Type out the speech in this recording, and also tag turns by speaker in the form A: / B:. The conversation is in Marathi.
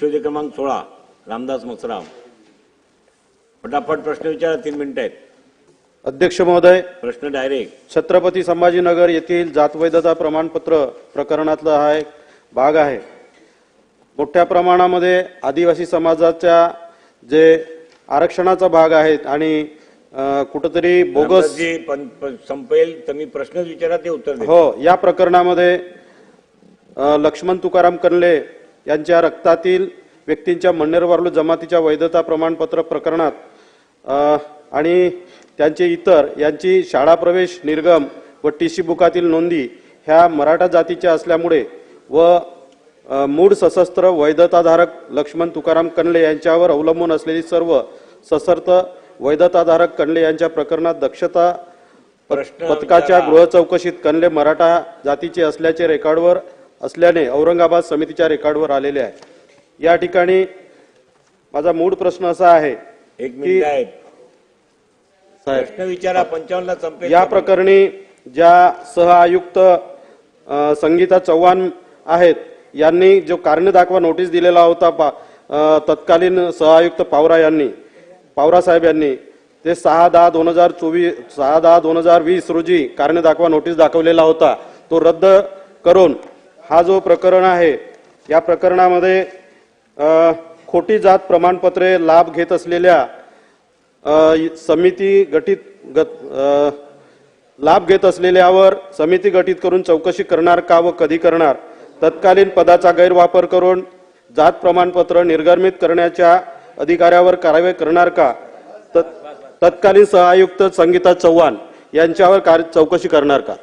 A: लक्षवेधी क्रमांक सोळा रामदास मसराम. पटापट प्रश्न विचारा तीन मिनिटं आहेत.
B: अध्यक्ष महोदय
A: प्रश्न डायरेक्ट
B: छत्रपती संभाजीनगर येथील जातवैधता प्रमाणपत्र प्रकरणातला हा एक भाग आहे. मोठ्या प्रमाणामध्ये आदिवासी समाजाच्या जे आरक्षणाचा भाग आहेत आणि कुठंतरी बोगस
A: संपेल तुम्ही प्रश्नच विचारा ते उत्तर
B: हो या प्रकरणामध्ये लक्ष्मण तुकाराम कनले यांच्या रक्तातील व्यक्तींच्या मन्नेर वारलू जमातीच्या वैधता प्रमाणपत्र प्रकरणात आणि त्यांचे इतर यांची शाळा प्रवेश निर्गम व टीसी बुकातील नोंदी ह्या मराठा जातीच्या असल्यामुळे व मूळ सशस्त्र वैधताधारक लक्ष्मण तुकाराम कनले यांच्यावर अवलंबून असलेली सर्व सशर्त वैधताधारक कनले यांच्या प्रकरणात दक्षता पथकाच्या
A: विचारा.
B: गृह चौकशीत कनले मराठा जातीचे असल्याचे रेकॉर्डवर असल्याने औरंगाबाद समितीच्या रेकॉर्डवर आलेले आहे. या ठिकाणी माझा मूळ प्रश्न असा आहे
A: एक मिनिट आहेत.
B: साहेब
A: प्रश्न विचारा पंचावन्नला संपेल.
B: या प्रकरणी ज्या सह आयुक्त संगीता चव्हाण आहेत यांनी जो कारणे दाखवा नोटीस दिलेला होता पा- तत्कालीन सह आयुक्त पावरा यांनी पावरा साहेब यांनी ते सहा दहा दोन हजार चोवीस सहा दहा दोन हजार वीस रोजी कारणे दाखवा नोटीस दाखवलेला होता. तो रद्द करून हा जो प्रकरण आहे या प्रकरणामध्ये खोटी जात प्रमाणपत्रे लाभ घेत असलेल्या समिती गठीत गत लाभ घेत असलेल्यावर समिती गठीत करून चौकशी करणार का व कधी करणार? तत्कालीन पदाचा गैरवापर करून जात प्रमाणपत्र निर्गमित करण्याच्या अधिकाऱ्यावर कारवाई करणार का? तत्- तत्कालीन सहआयुक्त संगीता चव्हाण यांच्यावर कार चौकशी करणार का?